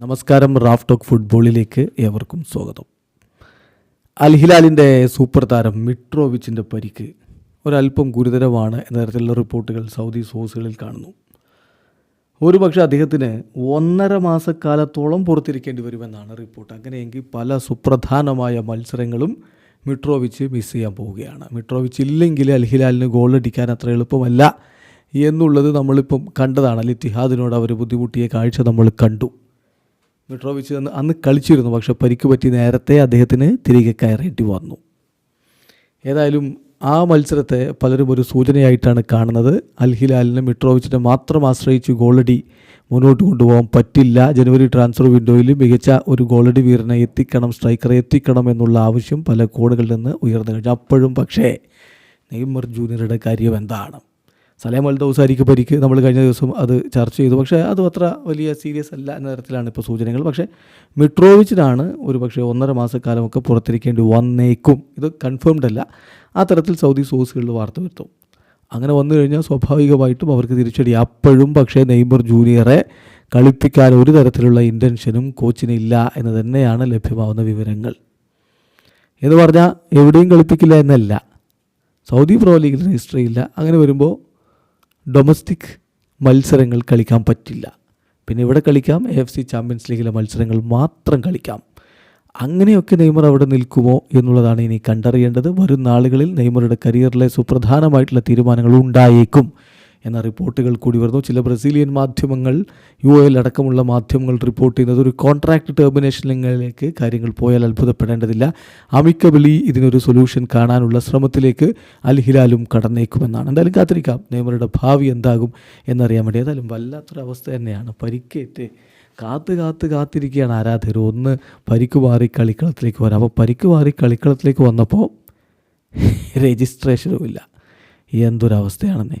നമസ്കാരം Raf talk ഫുട്ബോളിലേക്ക് ഏവർക്കും സ്വാഗതം. അൽ ഹിലാലിന്റെ സൂപ്പർ താരം മിട്രോവിച്ചിന്റെ പരിക്ക് ഒരല്പം ഗുരുതരമാണ് എന്ന തരത്തിലുള്ള റിപ്പോർട്ടുകൾ സൗദി സോഴ്സുകളിൽ കാണുന്നു. ഒരുപക്ഷെ അദ്ദേഹത്തിന് ഒന്നര മാസക്കാലത്തോളം പുറത്തിരിക്കേണ്ടി വരുമെന്നാണ് റിപ്പോർട്ട്. അങ്ങനെയെങ്കിൽ പല സുപ്രധാനമായ മത്സരങ്ങളും മിട്രോവിച്ച് മിസ് ചെയ്യാൻ പോവുകയാണ്. മിട്രോവിച്ച് ഇല്ലെങ്കിൽ അൽ ഹിലാലിന് ഗോളടിക്കാൻ അത്ര എളുപ്പമല്ല എന്നുള്ളത് നമ്മളിപ്പം കണ്ടതാണ്. അൽ ഇത്തിഹാദിനോട് അവർ ബുദ്ധിമുട്ടിയ കാഴ്ച നമ്മൾ കണ്ടു. മിട്രോവിച്ച് അന്ന് അന്ന് കളിച്ചിരുന്നു. പക്ഷെ പരിക്ക് പറ്റി നേരത്തെ അദ്ദേഹത്തിന് തിരികെ കയറേണ്ടി വന്നു. ഏതായാലും ആ മത്സരത്തെ പലരും ഒരു സൂചനയായിട്ടാണ് കാണുന്നത്. അൽ ഹിലാലിന് മിട്രോവിച്ചിനെ മാത്രം ആശ്രയിച്ച് ഗോളടി മുന്നോട്ട് കൊണ്ടുപോകാൻ പറ്റില്ല. ജനുവരി ട്രാൻസ്ഫർ വിൻഡോയിൽ മികച്ച ഒരു ഗോളടി വീരനെ എത്തിക്കണം സ്ട്രൈക്കറെ എത്തിക്കണം എന്നുള്ള ആവശ്യം പല കോണുകളിൽ നിന്ന് ഉയർന്നു കഴിഞ്ഞു. അപ്പോഴും പക്ഷേ നെയ്മർ ജൂനിയറുടെ കാര്യം എന്താണ്? സലേം അൽദൗസാരിക്ക് പരിക്ക് നമ്മൾ കഴിഞ്ഞ ദിവസം അത് ചർച്ച ചെയ്തു. പക്ഷേ അതും അത്ര വലിയ സീരിയസ് അല്ല എന്ന തരത്തിലാണ് ഇപ്പോൾ സൂചനകൾ. പക്ഷേ മിട്രോവിച്ചിനാണ് ഒരു പക്ഷേ ഒന്നര മാസക്കാലമൊക്കെ പുറത്തിരിക്കേണ്ടി വന്നേക്കും. ഇത് കൺഫേംഡ് അല്ല. ആ തരത്തിൽ സൗദി സോഴ്സുകളിൽ വാർത്ത വരുത്തും. അങ്ങനെ വന്നു കഴിഞ്ഞാൽ സ്വാഭാവികമായിട്ടും അവർക്ക് തിരിച്ചടി അപ്പോഴും. പക്ഷേ നെയ്മർ ജൂനിയറെ കളിപ്പിക്കാൻ ഒരു തരത്തിലുള്ള ഇന്റൻഷനും കോച്ചിനില്ല എന്ന് തന്നെയാണ് ലഭ്യമാവുന്ന വിവരങ്ങൾ. എന്ന് പറഞ്ഞാൽ എവിടെയും കളിപ്പിക്കില്ല എന്നല്ല. സൗദി പ്രോ ലീഗിൽ രജിസ്റ്റർ ചെയ്യില്ല. അങ്ങനെ വരുമ്പോൾ ഡൊമസ്റ്റിക് മത്സരങ്ങൾ കളിക്കാൻ പറ്റില്ല. പിന്നെ ഇവിടെ കളിക്കാം എഫ് സി ചാമ്പ്യൻസ് ലീഗിലെ മത്സരങ്ങൾ മാത്രം കളിക്കാം. അങ്ങനെയൊക്കെ നെയ്മർ അവിടെ നിൽക്കുമോ എന്നുള്ളതാണ് ഇനി കണ്ടറിയേണ്ടത്. വരും നാളുകളിൽ നെയ്മറുടെ കരിയറിലെ സുപ്രധാനമായിട്ടുള്ള തീരുമാനങ്ങൾ ഉണ്ടായേക്കും. എന്ന റിപ്പോർട്ടുകൾ കൂടി വരുന്നു. ചില ബ്രസീലിയൻ മാധ്യമങ്ങൾ യു എൽ അടക്കമുള്ള മാധ്യമങ്ങൾ റിപ്പോർട്ട് ചെയ്യുന്നത് ഒരു കോൺട്രാക്ട് ടെർമിനേഷനിലേക്ക് കാര്യങ്ങൾ പോയാൽ അത്ഭുതപ്പെടേണ്ടതില്ല. അമിക്കബിളി ഇതിനൊരു സൊല്യൂഷൻ കാണാനുള്ള ശ്രമത്തിലേക്ക് അൽ ഹിലാലും കടന്നേക്കുമെന്നാണ്. എന്തായാലും കാത്തിരിക്കാം. നെയ്മറുടെ ഭാവി എന്താകും എന്നറിയാൻ വേണ്ടി ഏതായാലും വല്ലാത്തൊരവസ്ഥ തന്നെയാണ്. പരിക്കേറ്റ് കാത്ത് കാത്ത് കാത്തിരിക്കുകയാണ് ആരാധകർ. ഒന്ന് പരിക്ക് മാറി കളിക്കളത്തിലേക്ക് വരാം. അപ്പോൾ പരിക്ക് മാറി കളിക്കളത്തിലേക്ക് വന്നപ്പോൾ രജിസ്ട്രേഷനും ഇല്ല. എന്തൊരവസ്ഥയാണെന്നേ.